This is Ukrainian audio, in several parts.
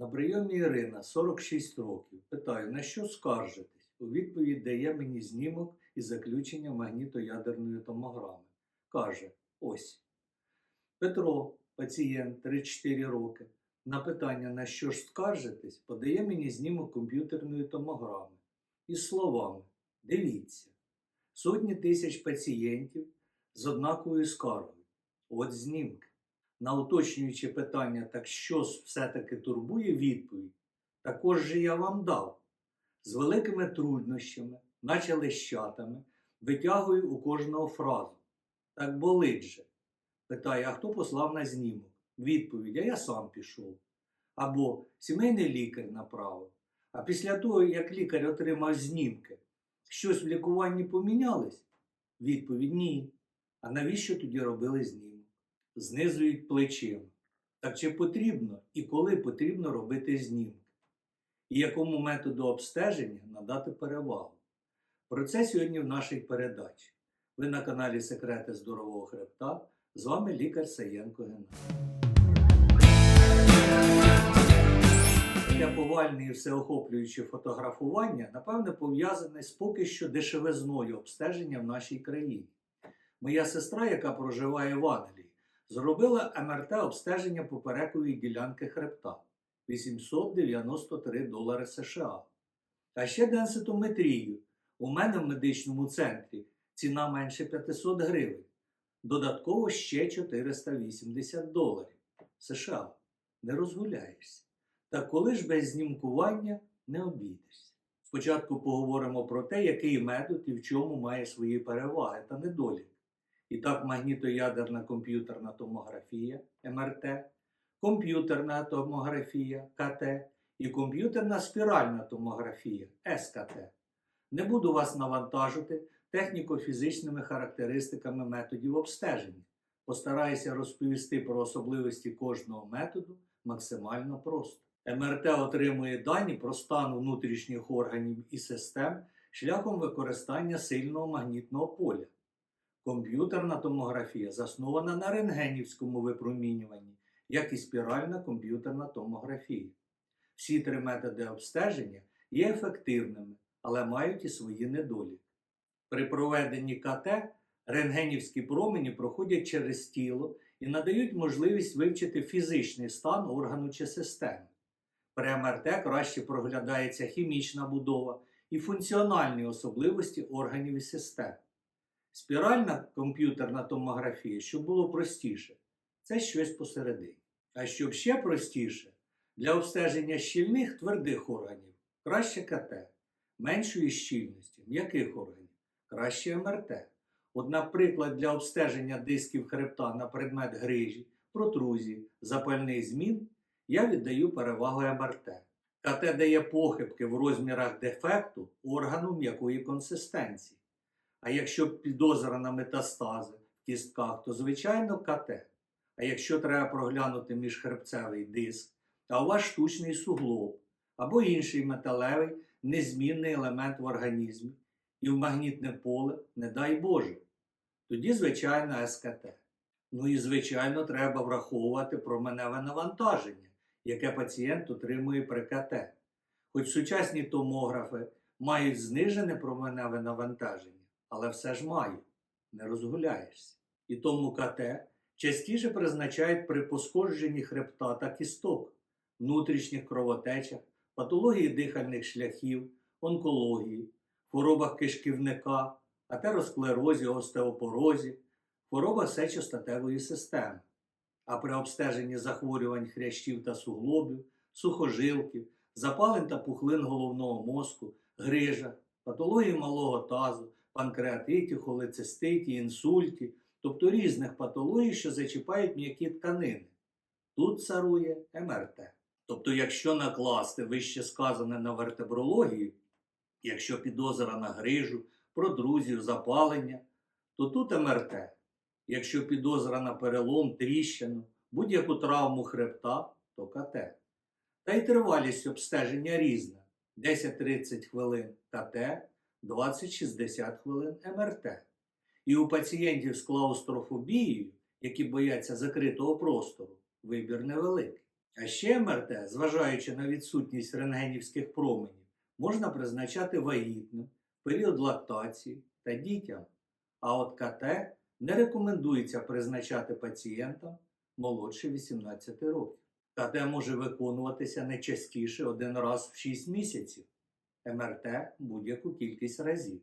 На прийомі Ірина, 46 років. Питаю, на що скаржитесь? У відповідь дає мені знімок із заключення магнітоядерної томограми. Каже: ось. Петро, пацієнт 34 роки. На питання, на що ж скаржитесь, подає мені знімок комп'ютерної томограми. Із словами: Дивіться, сотні тисяч пацієнтів з однаковою скаргою. От знімки. На уточнююче питання, так що все-таки турбує відповідь, також же я вам дав. З великими труднощами, наче лещатами, витягую у кожного фразу. Так болить же. Питає, а хто послав на знімок? Відповідь, а я сам пішов. Або сімейний лікар направив. А після того, як лікар отримав знімки, щось в лікуванні помінялось? Відповідь ні. А навіщо тоді робили знімок? Знизують плечима. Так чи потрібно і коли потрібно робити знімки? І якому методу обстеження надати перевагу? Про це сьогодні в нашій передачі. Ви на каналі Секрети здорового хребта. З вами лікар Саєнко Геннадій. Таке повальне і всеохоплююче фотографування, напевне, пов'язане з поки що дешевизною обстеження в нашій країні. Моя сестра, яка проживає в Англії, зробила МРТ обстеження поперекової ділянки хребта 893 долари США. А ще денситометрію. У мене в медичному центрі ціна менше 500 гривень. Додатково ще 480 доларів. США. Не розгуляєшся. Та коли ж без знімкування не обійдешся. Спочатку поговоримо про те, який метод і в чому має свої переваги та недоліки. І так, магнітоядерна комп'ютерна томографія МРТ, комп'ютерна томографія КТ і комп'ютерна спіральна томографія СКТ. Не буду вас навантажити техніко-фізичними характеристиками методів обстеження. Постараюся розповісти про особливості кожного методу максимально просто. МРТ отримує дані про стан внутрішніх органів і систем шляхом використання сильного магнітного поля. Комп'ютерна томографія заснована на рентгенівському випромінюванні, як і спіральна комп'ютерна томографія. Всі три методи обстеження є ефективними, але мають і свої недоліки. При проведенні КТ рентгенівські промені проходять через тіло і надають можливість вивчити фізичний стан органу чи системи. При МРТ краще проглядається хімічна будова і функціональні особливості органів і систем. Спіральна комп'ютерна томографія, щоб було простіше, це щось посередині. А щоб ще простіше, для обстеження щільних твердих органів краще КТ, меншої щільності м'яких органів, краще МРТ. От, наприклад, для обстеження дисків хребта на предмет грижі, протрузії, запальних змін я віддаю перевагу МРТ. КТ дає похибки в розмірах дефекту органу м'якої консистенції. А якщо підозра на метастази в кістках, то звичайно КТ. А якщо треба проглянути міжхребцевий диск, а у вас штучний суглоб або інший металевий незмінний елемент в організмі і в магнітне поле, не дай Боже, тоді, звичайно, СКТ. Ну і, звичайно, треба враховувати променеве навантаження, яке пацієнт отримує при КТ. Хоч сучасні томографи мають знижене променеве навантаження, але все ж мають, не розгуляєшся. І тому КТ частіше призначають при пошкодженні хребта та кісток, внутрішніх кровотечах, патології дихальних шляхів, онкології, хворобах кишківника, атеросклерозі, остеопорозі, хворобах сечостатевої системи. А при обстеженні захворювань хрящів та суглобів, сухожилків, запалень та пухлин головного мозку, грижа, патології малого тазу, панкреатиті, холециститі, інсульті, тобто різних патологій, що зачіпають м'які тканини. Тут царує МРТ. Тобто, якщо накласти вище сказане на вертебрологію, якщо підозра на грижу, продрузію, запалення, то тут МРТ. Якщо підозра на перелом, тріщину, будь-яку травму хребта, то КТ. Та й тривалість обстеження різна: 10-30 хвилин КТ, 20-60 хвилин МРТ. І у пацієнтів з клаустрофобією, які бояться закритого простору, вибір невеликий. А ще МРТ, зважаючи на відсутність рентгенівських променів, можна призначати вагітним, період лактації та дітям. А от КТ не рекомендується призначати пацієнтам молодше 18 років. КТ може виконуватися не частіше один раз в 6 місяців, МРТ будь-яку кількість разів.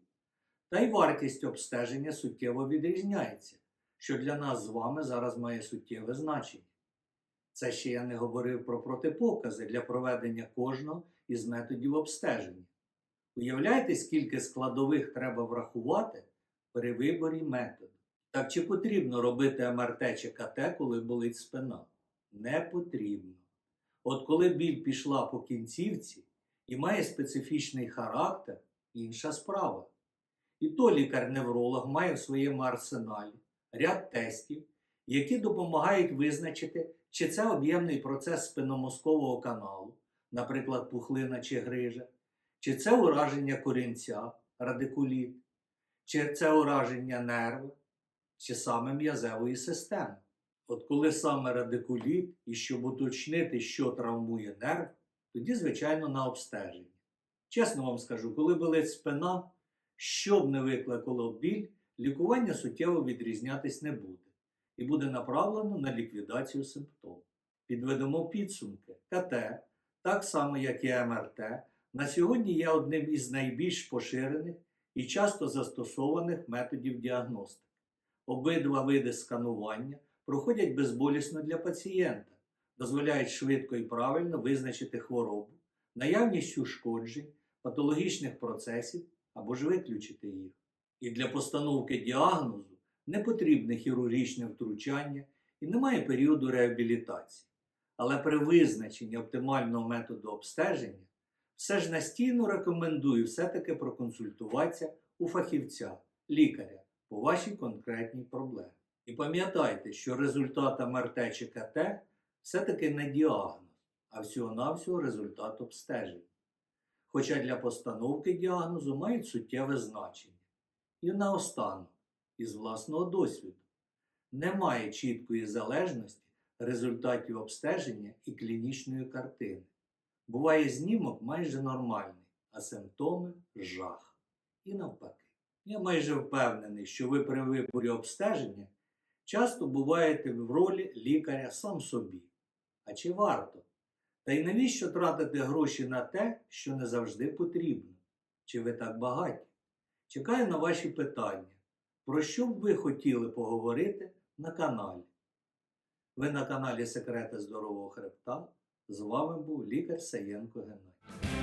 Та й вартість обстеження суттєво відрізняється, що для нас з вами зараз має суттєве значення. Це ще я не говорив про протипокази для проведення кожного із методів обстеження. Уявляєте, скільки складових треба врахувати при виборі методу? Так чи потрібно робити МРТ чи КТ, коли болить спина? Не потрібно. От коли біль пішла по кінцівці і має специфічний характер, інша справа. І то лікар-невролог має в своєму арсеналі ряд тестів, які допомагають визначити, чи це об'ємний процес спинномозкового каналу, наприклад, пухлина чи грижа, чи це ураження корінця, радикуліт, чи це ураження нерва, чи саме м'язевої системи. От коли саме радикуліт, і щоб уточнити, що травмує нерв, тоді, звичайно, на обстеження. Чесно вам скажу, коли болить спина, що б не викликало біль, лікування суттєво відрізнятись не буде і буде направлено на ліквідацію симптомів. Підведемо підсумки. КТ, так само як і МРТ, на сьогодні є одним із найбільш поширених і часто застосованих методів діагностики. Обидва види сканування проходять безболісно для пацієнта, дозволяють швидко і правильно визначити хворобу, наявність ушкоджень, патологічних процесів або ж виключити їх. І для постановки діагнозу не потрібне хірургічне втручання і немає періоду реабілітації. Але при визначенні оптимального методу обстеження все ж настійно рекомендую все-таки проконсультуватися у фахівця, лікаря по вашій конкретній проблемі. І пам'ятайте, що результат МРТ чи КТ все-таки не діагноз, а всього-навсього результат обстеження. Хоча для постановки діагнозу мають суттєве значення. І наостанок, із власного досвіду, немає чіткої залежності результатів обстеження і клінічної картини. Буває знімок майже нормальний, а симптоми жах. І навпаки. Я майже впевнений, що ви при виборі обстеження часто буваєте в ролі лікаря сам собі. А чи варто? Та й навіщо тратити гроші на те, що не завжди потрібно? Чи ви так багаті? Чекаю на ваші питання. Про що б ви хотіли поговорити на каналі? Ви на каналі Секрети Здорового Хребта. З вами був лікар Саєнко Геннадій.